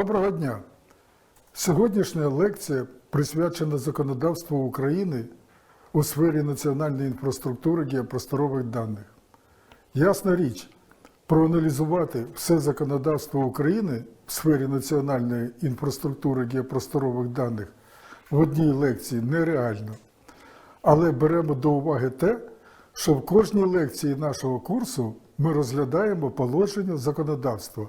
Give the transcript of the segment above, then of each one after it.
Доброго дня! Сьогоднішня лекція присвячена законодавству України у сфері національної інфраструктури геопросторових даних. Ясна річ, проаналізувати все законодавство України в сфері національної інфраструктури геопросторових даних в одній лекції нереально. Але беремо до уваги те, що в кожній лекції нашого курсу ми розглядаємо положення законодавства,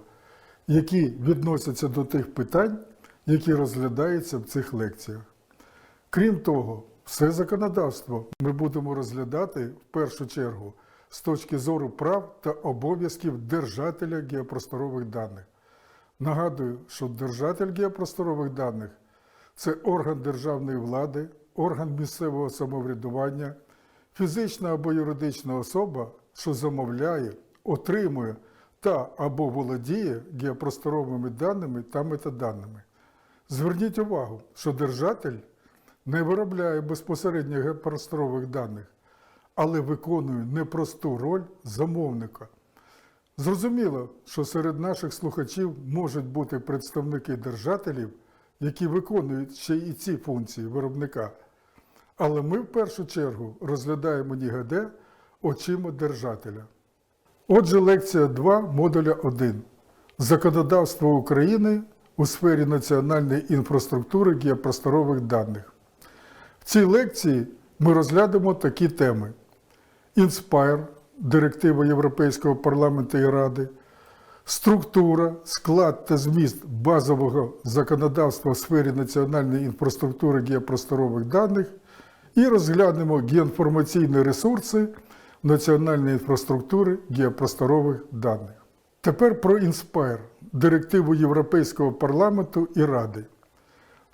які відносяться до тих питань, які розглядаються в цих лекціях. Крім того, все законодавство ми будемо розглядати в першу чергу з точки зору прав та обов'язків держателя геопросторових даних. Нагадую, що держатель геопросторових даних це орган державної влади, орган місцевого самоврядування, фізична або юридична особа, що замовляє, отримує та або володіє геопросторовими даними та метаданими. Зверніть увагу, що держатель не виробляє безпосередньо геопросторових даних, але виконує непросту роль замовника. Зрозуміло, що серед наших слухачів можуть бути представники держателів, які виконують ще і ці функції виробника. Але ми в першу чергу розглядаємо НІГД очима держателя. Отже, лекція 2 модуля 1. Законодавство України у сфері національної інфраструктури геопросторових даних. В цій лекції ми розглянемо такі теми: Inspire, директива Європейського парламенту і Ради, структура, склад та зміст базового законодавства в сфері національної інфраструктури геопросторових даних і розглянемо геоінформаційні ресурси національної інфраструктури геопросторових даних. Тепер про Inspire, директиву Європейського парламенту і Ради.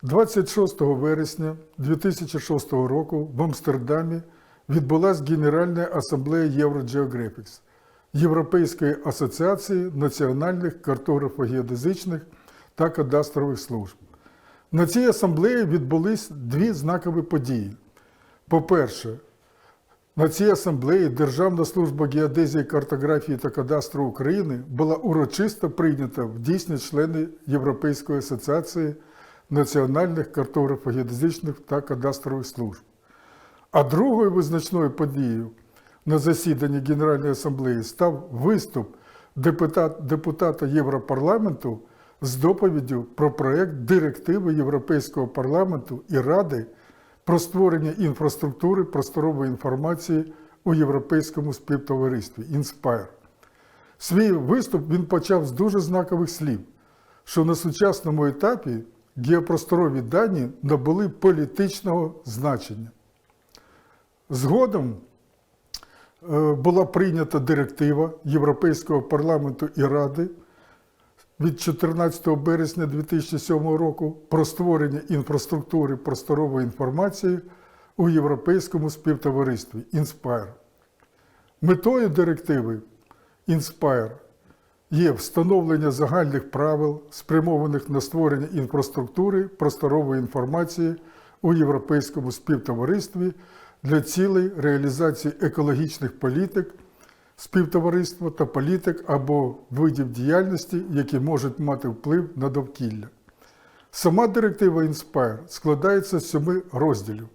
26 вересня 2006 року в Амстердамі відбулася Генеральна асамблея Eurogeographics Європейської асоціації національних картографо-геодезичних та кадастрових служб. На цій асамблеї відбулись дві знакові події. По-перше, на цій асамблеї Державна служба геодезії, картографії та кадастру України була урочисто прийнята в дійсні члени Європейської асоціації національних картографо-геодезичних та кадастрових служб. А другою визначною подією на засіданні Генеральної асамблеї став виступ депутат, депутата Європарламенту з доповіддю про проект директиви Європейського парламенту і Ради про створення інфраструктури просторової інформації у Європейському співтоваристві Інспайр. Свій виступ він почав з дуже знакових слів, що на сучасному етапі геопросторові дані набули політичного значення. Згодом е, була прийнята директива Європейського парламенту і Ради від 14 березня 2007 року про створення інфраструктури просторової інформації у Європейському співтоваристві Інспайр. Метою директиви Інспайр є встановлення загальних правил, спрямованих на створення інфраструктури просторової інформації у Європейському співтоваристві для цілей реалізації екологічних політик співтовариства та політик або видів діяльності, які можуть мати вплив на довкілля. Сама директива Inspire складається з семи розділів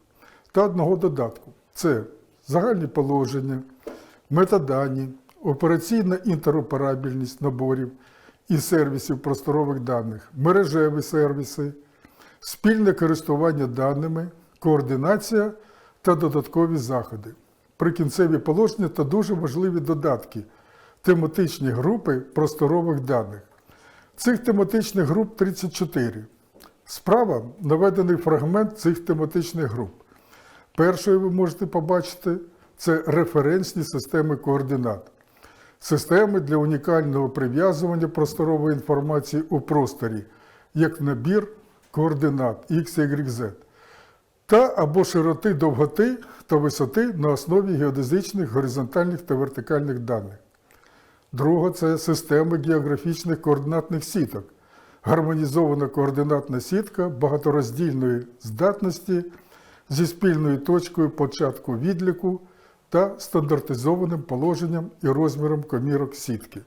та одного додатку: це загальні положення, метадані, операційна інтероперабільність наборів і сервісів просторових даних, мережеві сервіси, спільне користування даними, координація та додаткові заходи. Прикінцеві положення та дуже важливі додатки, тематичні групи просторових даних. Цих тематичних груп 34. Справа наведений фрагмент цих тематичних груп. Першою ви можете побачити це референсні системи координат. Системи для унікального прив'язування просторової інформації у просторі, як набір координат X, Y, Z та або широти довготи та висоти на основі геодезичних горизонтальних та вертикальних даних. Друга це системи географічних координатних сіток, гармонізована координатна сітка багатороздільної здатності зі спільною точкою початку відліку та стандартизованим положенням і розміром комірок сітки.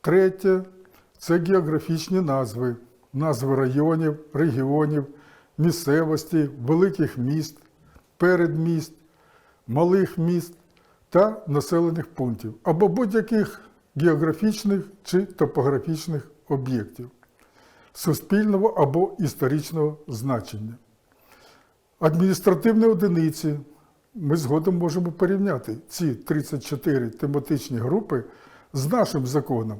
Третє це географічні назви, назви районів, регіонів, місцевості, великих міст, передміст, малих міст та населених пунктів або будь-яких географічних чи топографічних об'єктів суспільного або історичного значення. Адміністративні одиниці ми згодом можемо порівняти ці 34 тематичні групи з нашим законом.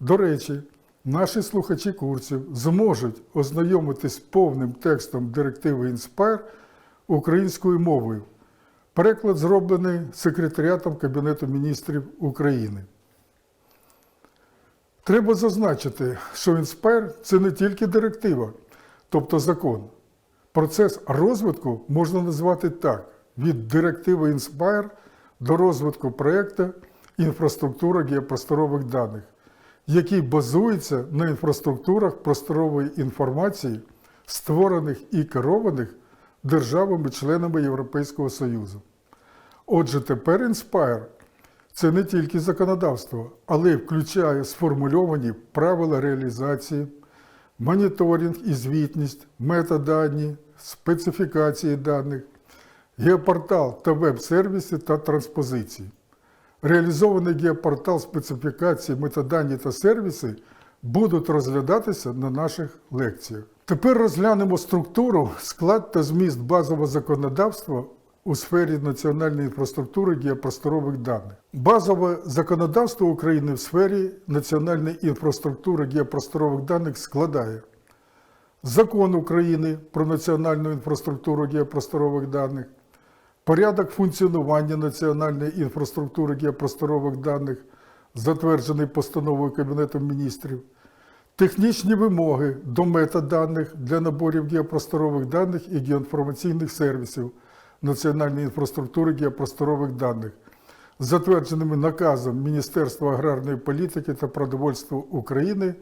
До речі, наші слухачі курсів зможуть ознайомитись з повним текстом директиви Inspire українською мовою. Переклад зроблений секретаріатом Кабінету міністрів України. Треба зазначити, що Inspire – це не тільки директива, тобто закон. Процес розвитку можна назвати так: від директиви Inspire до розвитку проєкту інфраструктура геопросторових даних, який базується на інфраструктурах просторової інформації, створених і керованих державами-членами Європейського Союзу. Отже, тепер Inspire – це не тільки законодавство, але й включає сформульовані правила реалізації, моніторинг і звітність, метадані, специфікації даних, геопортал та веб-сервіси та транспозиції. Реалізований геопортал специфікації, метадані та сервіси будуть розглядатися на наших лекціях. Тепер розглянемо структуру, склад та зміст базового законодавства у сфері національної інфраструктури геопросторових даних. Базове законодавство України в сфері національної інфраструктури геопросторових даних складає Закон України про національну інфраструктуру геопросторових даних, порядок функціонування національної інфраструктури геопросторових даних, затверджений постановою Кабінету міністрів, технічні вимоги до метаданих для наборів геопросторових даних і геоінформаційних сервісів національної інфраструктури геопросторових даних, затвердженими наказом Міністерства аграрної політики та продовольства України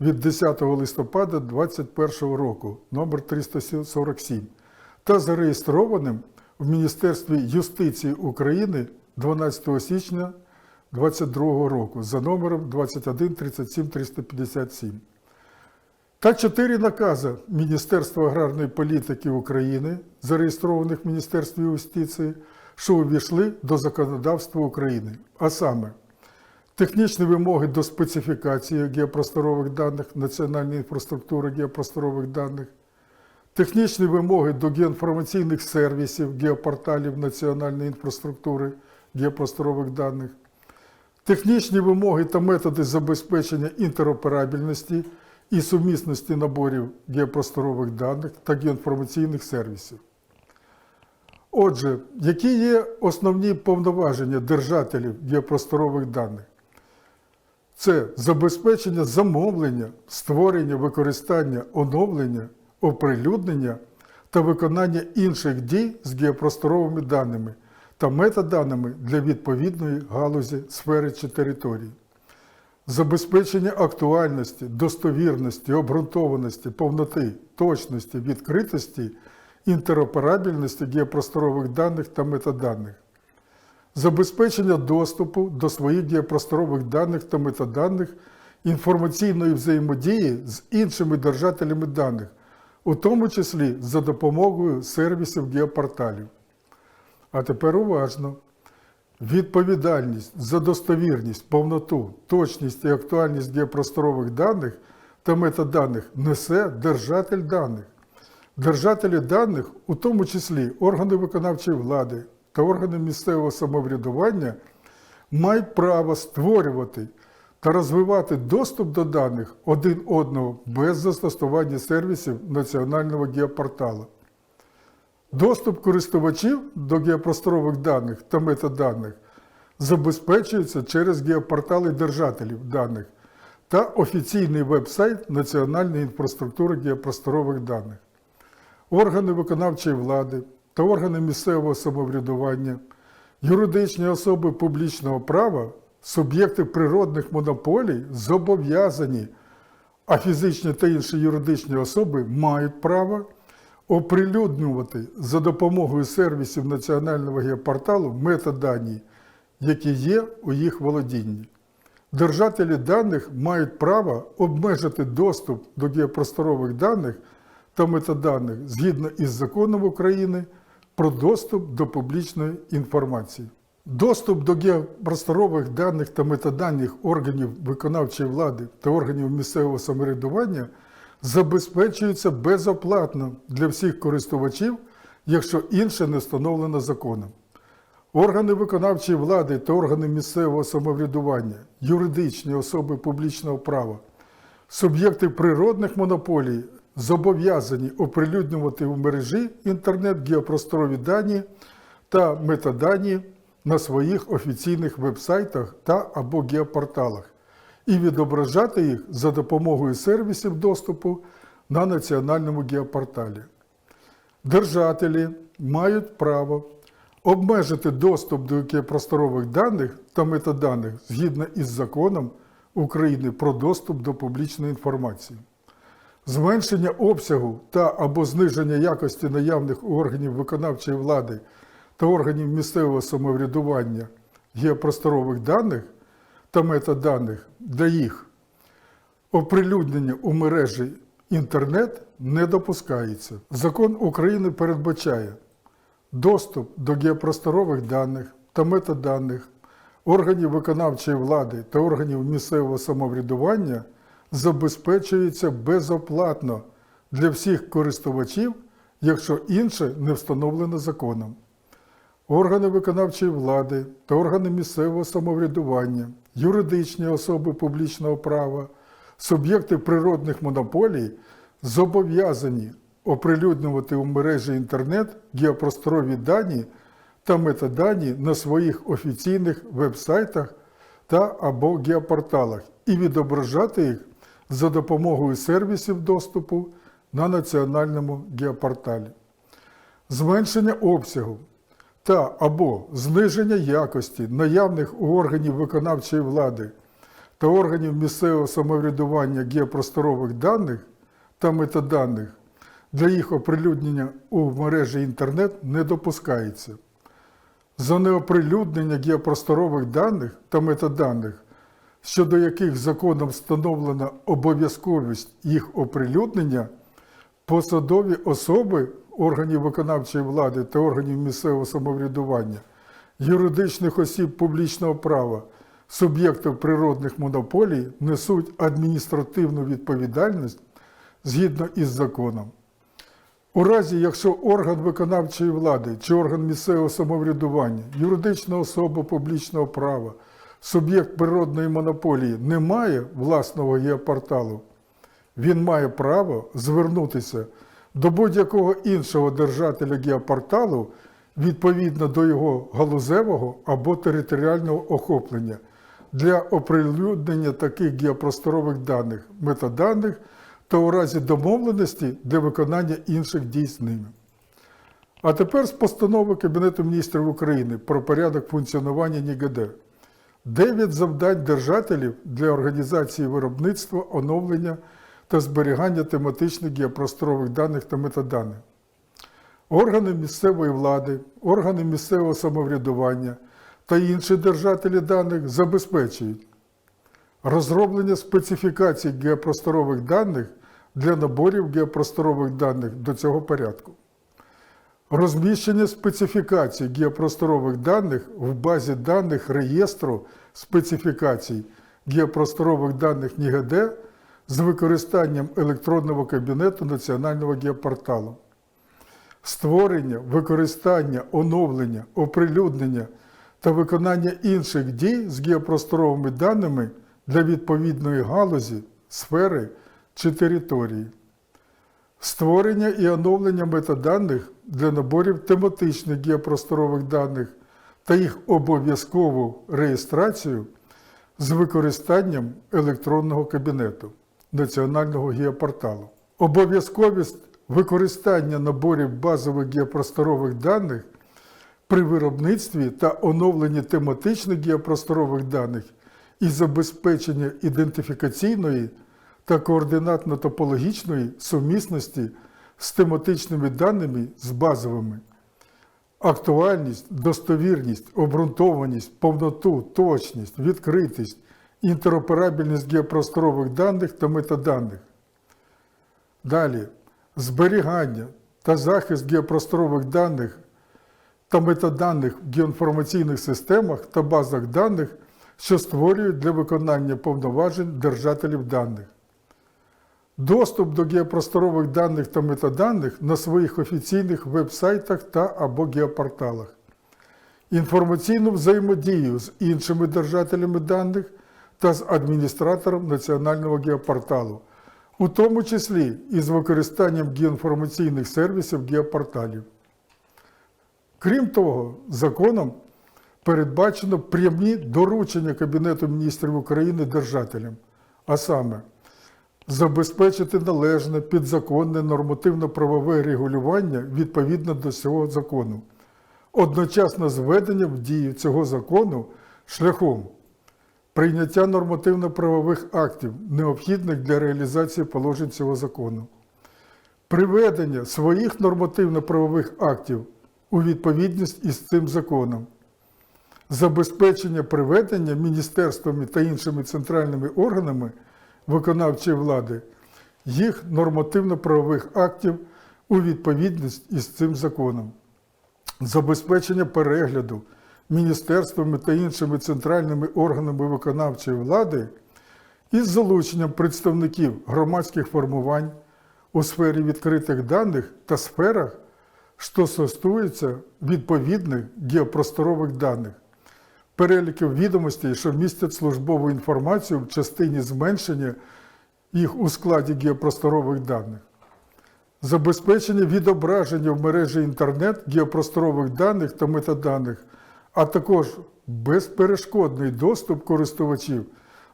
від 10 листопада 2021 року номер 347 та зареєстрованим в Міністерстві юстиції України 12 січня 2022 року за номером 21 37 357 та чотири накази Міністерства аграрної політики України, зареєстрованих в Міністерстві юстиції, що увійшли до законодавства України, а саме технічні вимоги до специфікації геопросторових даних національної інфраструктури геопросторових даних, технічні вимоги до геоінформаційних сервісів геопорталів національної інфраструктури геопросторових даних, технічні вимоги та методи забезпечення інтероперабільності і сумісності наборів геопросторових даних та геоінформаційних сервісів. Отже, які є основні повноваження держателів геопросторових даних? Це забезпечення замовлення, створення, використання, оновлення, оприлюднення та виконання інших дій з геопросторовими даними та метаданими для відповідної галузі сфери чи території. Забезпечення актуальності, достовірності, обґрунтованості, повноти, точності, відкритості, інтероперабільності геопросторових даних та метаданих, забезпечення доступу до своїх геопросторових даних та метаданих інформаційної взаємодії з іншими держателями даних, у тому числі за допомогою сервісів геопорталів. А тепер уважно. Відповідальність за достовірність, повноту, точність і актуальність геопросторових даних та метаданих несе держатель даних. Держателі даних, у тому числі органи виконавчої влади та органи місцевого самоврядування, мають право створювати та розвивати доступ до даних один одного без застосування сервісів національного геопорталу. Доступ користувачів до геопросторових даних та метаданих забезпечується через геопортали держателів даних та офіційний веб-сайт Національної інфраструктури геопросторових даних. Органи виконавчої влади та органи місцевого самоврядування, юридичні особи публічного права, суб'єкти природних монополій зобов'язані, а фізичні та інші юридичні особи мають право оприлюднювати за допомогою сервісів національного геопорталу метадані, які є у їх володінні. держателі даних мають право обмежити доступ до геопросторових даних та метаданих згідно із законом України про доступ до публічної інформації. Доступ до геопросторових даних та метаданих органів виконавчої влади та органів місцевого самоврядування забезпечується безоплатно для всіх користувачів, якщо інше не встановлено законом. Органи виконавчої влади та органи місцевого самоврядування, юридичні особи публічного права, суб'єкти природних монополій зобов'язані оприлюднювати в мережі інтернет геопросторові дані та метадані на своїх офіційних вебсайтах та або геопорталах і відображати їх за допомогою сервісів доступу на національному геопорталі. Держателі мають право обмежити доступ до геопросторових даних та метаданих згідно із законом України про доступ до публічної інформації. Зменшення обсягу та або зниження якості наявних органів виконавчої влади та органів місцевого самоврядування геопросторових даних та метаданих для їх оприлюднення у мережі інтернет не допускається. Закон України передбачає доступ до геопросторових даних та метаданих органів виконавчої влади та органів місцевого самоврядування забезпечується безоплатно для всіх користувачів, якщо інше не встановлено законом. Органи виконавчої влади та органи місцевого самоврядування, юридичні особи публічного права, суб'єкти природних монополій зобов'язані оприлюднювати у мережі інтернет геопросторові дані та метадані на своїх офіційних веб-сайтах та або геопорталах і відображати їх за допомогою сервісів доступу на національному геопорталі. Зменшення обсягу та або зниження якості наявних у органів виконавчої влади та органів місцевого самоврядування геопросторових даних та метаданих для їх оприлюднення у мережі інтернет не допускається. За неоприлюднення геопросторових даних та метаданих, щодо яких законом встановлена обов'язковість їх оприлюднення, посадові особи органів виконавчої влади та органів місцевого самоврядування, юридичних осіб публічного права, суб'єктів природних монополій несуть адміністративну відповідальність згідно із законом. У разі, якщо орган виконавчої влади чи орган місцевого самоврядування, юридична особа публічного права, суб'єкт природної монополії не має власного геопорталу, він має право звернутися до будь-якого іншого держателя геопорталу відповідно до його галузевого або територіального охоплення для оприлюднення таких геопросторових даних, метаданих та у разі домовленості для виконання інших дій з ними. А тепер з постанови Кабінету міністрів України про порядок функціонування НІГД. Дев'ять завдань держателів для організації виробництва, оновлення та зберігання тематичних геопросторових даних та метаданих. Органи місцевої влади, органи місцевого самоврядування та інші держателі даних забезпечують розроблення специфікацій геопросторових даних для наборів геопросторових даних до цього порядку, розміщення специфікацій геопросторових даних в базі даних реєстру специфікацій геопросторових даних НІГД з використанням електронного кабінету Національного геопорталу, створення, використання, оновлення, оприлюднення та виконання інших дій з геопросторовими даними для відповідної галузі, сфери чи території, створення і оновлення метаданих для наборів тематичних геопросторових даних та їх обов'язкову реєстрацію з використанням електронного кабінету Національного геопорталу. Обов'язковість використання наборів базових геопросторових даних при виробництві та оновленні тематичних геопросторових даних і забезпечення ідентифікаційної та координатно-топологічної сумісності з тематичними даними з базовими. Актуальність, достовірність, обґрунтованість, повноту, точність, відкритість інтероперабельність геопросторових даних та метаданих. Далі зберігання та захист геопросторових даних та метаданих в геоінформаційних системах та базах даних, що створюють для виконання повноважень держателів даних. Доступ до геопросторових даних та метаданих на своїх офіційних веб-сайтах та або геопорталах. Інформаційну взаємодію з іншими держателями даних та з адміністратором національного геопорталу, у тому числі і з використанням геоінформаційних сервісів геопорталів. Крім того, законом передбачено прямі доручення Кабінету міністрів України держателям, а саме забезпечити належне підзаконне нормативно-правове регулювання відповідно до цього закону, одночасно з введенням в дію цього закону шляхом прийняття нормативно-правових актів, необхідних для реалізації положень цього закону, приведення своїх нормативно-правових актів у відповідність із цим законом, забезпечення приведення міністерствами та іншими центральними органами виконавчої влади їх нормативно-правових актів у відповідність із цим законом, забезпечення перегляду міністерствами та іншими центральними органами виконавчої влади із залученням представників громадських формувань у сфері відкритих даних та сферах, що стосуються відповідних геопросторових даних, переліків відомостей, що містять службову інформацію в частині зменшення їх у складі геопросторових даних, забезпечення відображення в мережі інтернет геопросторових даних та метаданих, а також безперешкодний доступ користувачів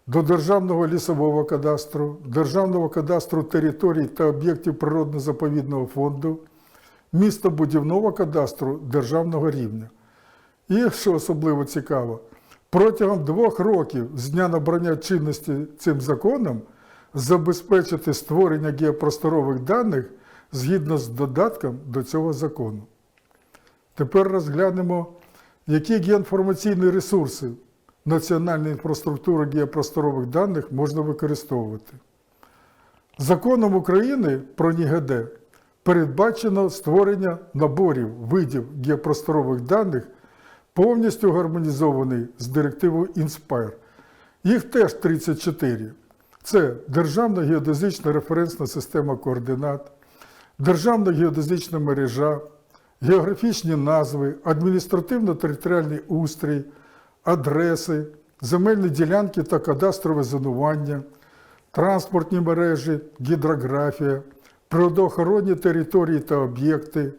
до Державного лісового кадастру, Державного кадастру територій та об'єктів природно-заповідного фонду, містобудівного кадастру державного рівня. І, що особливо цікаво, протягом двох років з дня набрання чинності цим законом забезпечити створення геопросторових даних згідно з додатком до цього закону. Тепер розглянемо, які геоінформаційні ресурси національної інфраструктури геопросторових даних можна використовувати. Законом України про НІГД передбачено створення наборів видів геопросторових даних, повністю гармонізований з директивою INSPIRE. Їх теж 34. Це Державна геодезична референсна система координат, Державна геодезична мережа, географічні назви, адміністративно-територіальний устрій, адреси, земельні ділянки та кадастрове зонування, транспортні мережі, гідрографія, природоохоронні території та об'єкти,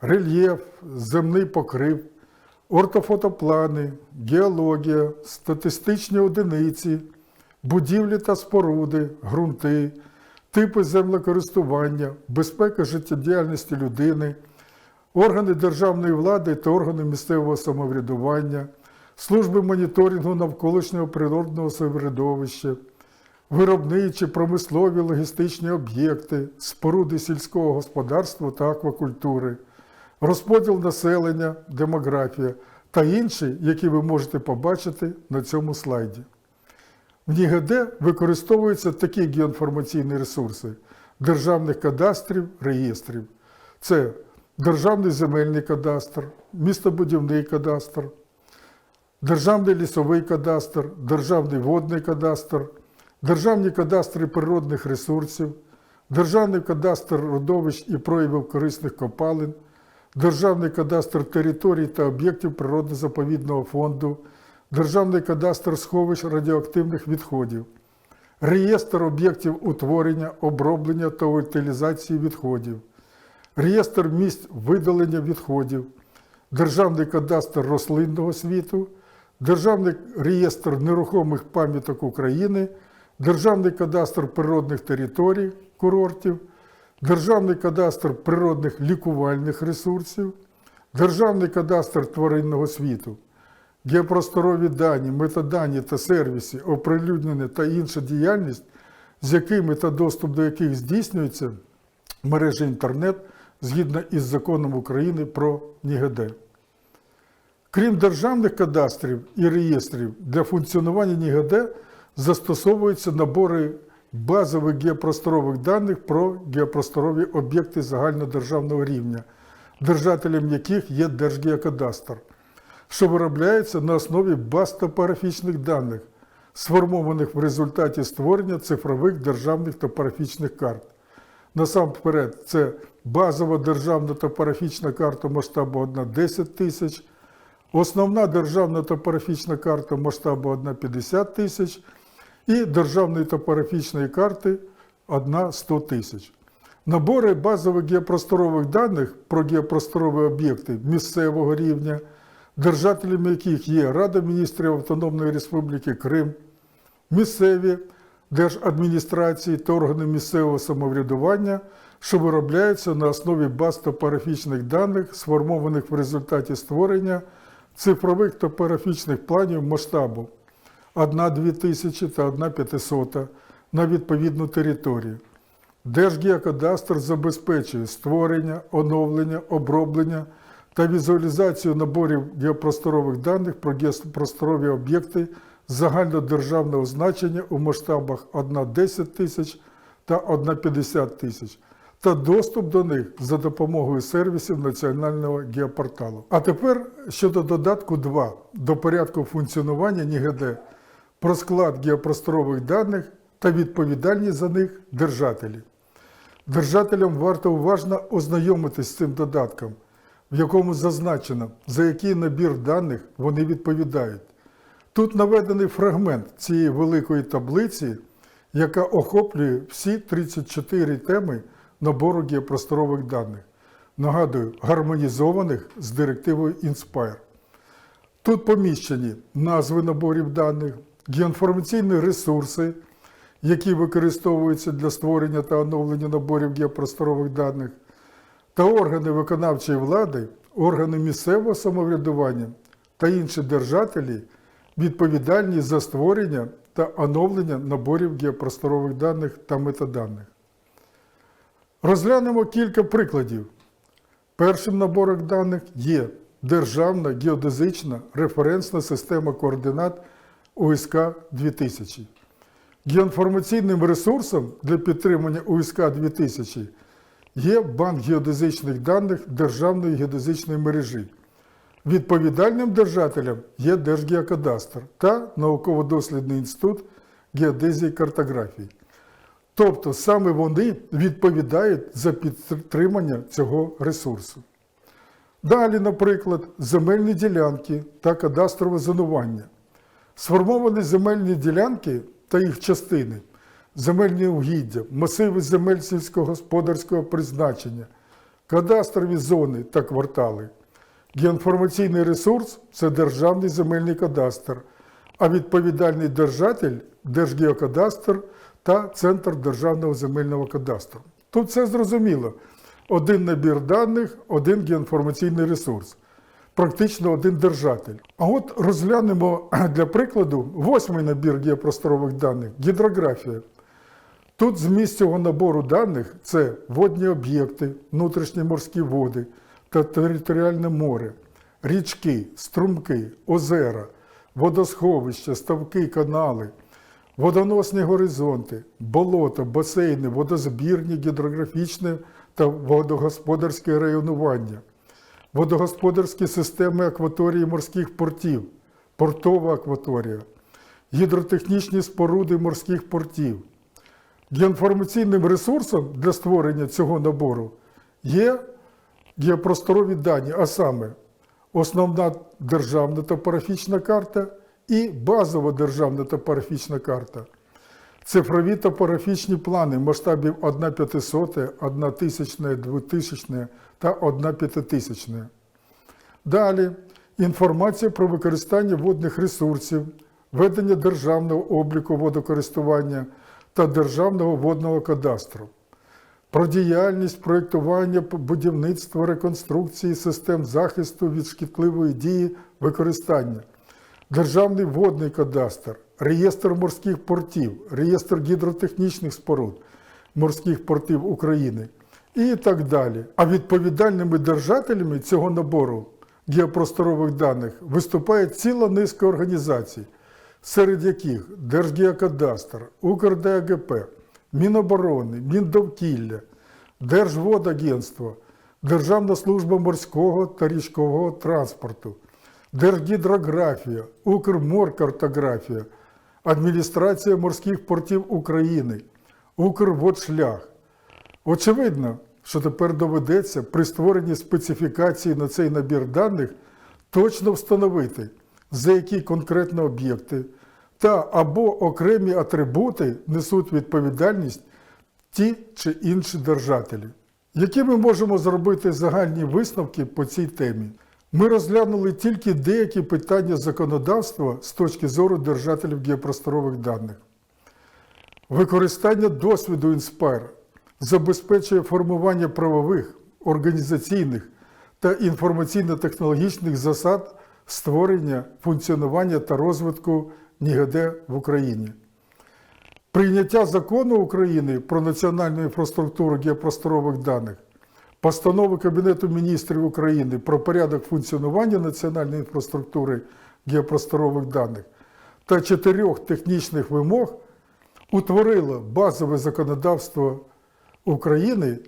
рельєф, земний покрив, ортофотоплани, геологія, статистичні одиниці, будівлі та споруди, ґрунти, типи землекористування, безпека життєдіяльності людини, органи державної влади та органи місцевого самоврядування, служби моніторингу навколишнього природного середовища, виробничі, промислові логістичні об'єкти, споруди сільського господарства та аквакультури, розподіл населення, демографія та інші, які ви можете побачити на цьому слайді. В НІГД використовуються такі геоінформаційні ресурси державних кадастрів, реєстрів. Це Державний земельний кадастр, містобудівний кадастр, Державний лісовий кадастр, Державний водний кадастр, Державні кадастри природних ресурсів, Державний кадастр родовищ і проявів корисних копалин, Державний кадастр територій та об'єктів природно-заповідного фонду, Державний кадастр сховищ радіоактивних відходів, реєстр об'єктів утворення, оброблення та утилізації відходів, реєстр місць видалення відходів, Державний кадастр рослинного світу, Державний реєстр нерухомих пам'яток України, Державний кадастр природних територій, курортів, Державний кадастр природних лікувальних ресурсів, Державний кадастр тваринного світу, геопросторові дані, метадані та сервіси, оприлюднення та інша діяльність, з якими та доступ до яких здійснюється в мережі інтернет згідно із законом України про НІГД. Крім державних кадастрів і реєстрів, для функціонування НІГД застосовуються набори базових геопросторових даних про геопросторові об'єкти загальнодержавного рівня, держателем яких є Держгеокадастр, що виробляється на основі баз топографічних даних, сформованих в результаті створення цифрових державних топографічних карт. Насамперед, це базова державна топографічна карта масштабу 1 10 тисяч, основна державна топографічна карта масштабу 1 50 тисяч і державної топографічної карти 1 100 тисяч. Набори базових геопросторових даних про геопросторові об'єкти місцевого рівня, держателями яких є Рада міністрів Автономної Республіки Крим, місцеві держадміністрації та органи місцевого самоврядування, що виробляються на основі баз топографічних даних, сформованих в результаті створення цифрових топографічних планів масштабу 1-2 тисячі та 1 500 на відповідну територію. Держгеокадастр забезпечує створення, оновлення, оброблення та візуалізацію наборів геопросторових даних про геопросторові об'єкти загальнодержавного значення у масштабах 1,10 тисяч та 1,50 тисяч та доступ до них за допомогою сервісів Національного геопорталу. А тепер щодо додатку 2 до порядку функціонування НІГД про склад геопросторових даних та відповідальність за них держателі. Держателям варто уважно ознайомитись з цим додатком, в якому зазначено, за який набір даних вони відповідають. Тут наведений фрагмент цієї великої таблиці, яка охоплює всі 34 теми набору геопросторових даних. Нагадую, гармонізованих з директивою Inspire. Тут поміщені назви наборів даних, геоінформаційні ресурси, які використовуються для створення та оновлення наборів геопросторових даних, та органи виконавчої влади, органи місцевого самоврядування та інші держателі відповідальні за створення та оновлення наборів геопросторових даних та метаданих. Розглянемо кілька прикладів. Першим набором даних є Державна геодезична референсна система координат УСК 2000. Геоінформаційним ресурсом для підтримання УСК 2000 є банк геодезичних даних Державної геодезичної мережі. Відповідальним держателем є Держгеокадастр та науково-дослідний інститут геодезії і картографії. Тобто саме вони відповідають за підтримання цього ресурсу. Далі, наприклад, земельні ділянки та кадастрове зонування. Сформовані земельні ділянки та їх частини, земельні угіддя, масиви земель сільськогосподарського призначення, кадастрові зони та квартали. Геоінформаційний ресурс це Державний земельний кадастр, а відповідальний держатель Держгеокадастр та Центр Державного земельного кадастру. Тут все зрозуміло. Один набір даних, один геоінформаційний ресурс, практично один держатель. А от розглянемо для прикладу восьмий набір геопросторових даних гідрографія. Тут зміст цього набору даних це водні об'єкти, внутрішні морські води та територіальне море, річки, струмки, озера, водосховища, ставки, канали, водоносні горизонти, болота, басейни, водозбірні, гідрографічне та водогосподарське районування, водогосподарські системи акваторії морських портів, портова акваторія, гідротехнічні споруди морських портів. Геоінформаційним ресурсом для створення цього набору є геопросторові дані, а саме основна державна топографічна карта і базова державна топографічна карта. Цифрові топографічні плани масштабів 1 500, 1 тисячне, 2000 та 1 п'ятитисячне. Далі інформація про використання водних ресурсів, ведення державного обліку водокористування та державного водного кадастру, про діяльність проєктування, будівництва, реконструкції систем захисту від шкідливої дії використання, державний водний кадастр, реєстр морських портів, реєстр гідротехнічних споруд морських портів України і так далі. А відповідальними держателями цього набору геопросторових даних виступає ціла низка організацій. серед яких Держгеокадастр, Укрдгп, Міноборони, Міндовкілля, Держводагентство, Державна служба морського та річкового транспорту, Держгідрографія, Укрморкартографія, Адміністрація морських портів України, Укрводшлях. Очевидно, що тепер доведеться при створенні специфікації на цей набір даних точно встановити, за які конкретно об'єкти та або окремі атрибути несуть відповідальність ті чи інші держателі. Які ми можемо зробити загальні висновки по цій темі? Ми розглянули тільки деякі питання законодавства з точки зору держателів геопросторових даних. Використання досвіду Inspire забезпечує формування правових, організаційних та інформаційно-технологічних засад створення, функціонування та розвитку НІГД в Україні. Прийняття закону України про національну інфраструктуру геопросторових даних, постанови Кабінету міністрів України про порядок функціонування національної інфраструктури геопросторових даних та чотирьох технічних вимог утворило базове законодавство України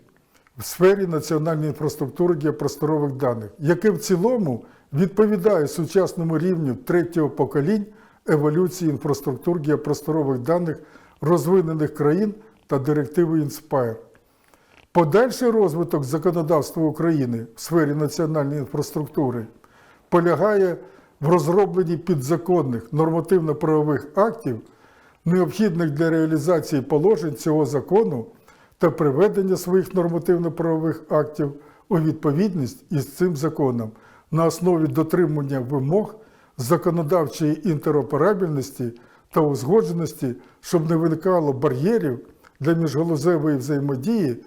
в сфері національної інфраструктури геопросторових даних, яке в цілому відповідає сучасному рівню третього поколінь еволюції інфраструктур геопросторових даних розвинених країн та директиви Inspire. Подальший розвиток законодавства України в сфері національної інфраструктури полягає в розробленні підзаконних нормативно-правових актів, необхідних для реалізації положень цього закону та приведення своїх нормативно-правових актів у відповідність із цим законом на основі дотримання вимог законодавчої інтероперабельності та узгодженості, щоб не виникало бар'єрів для міжгалузевої взаємодії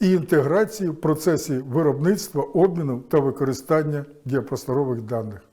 і інтеграції в процесі виробництва, обміну та використання геопросторових даних.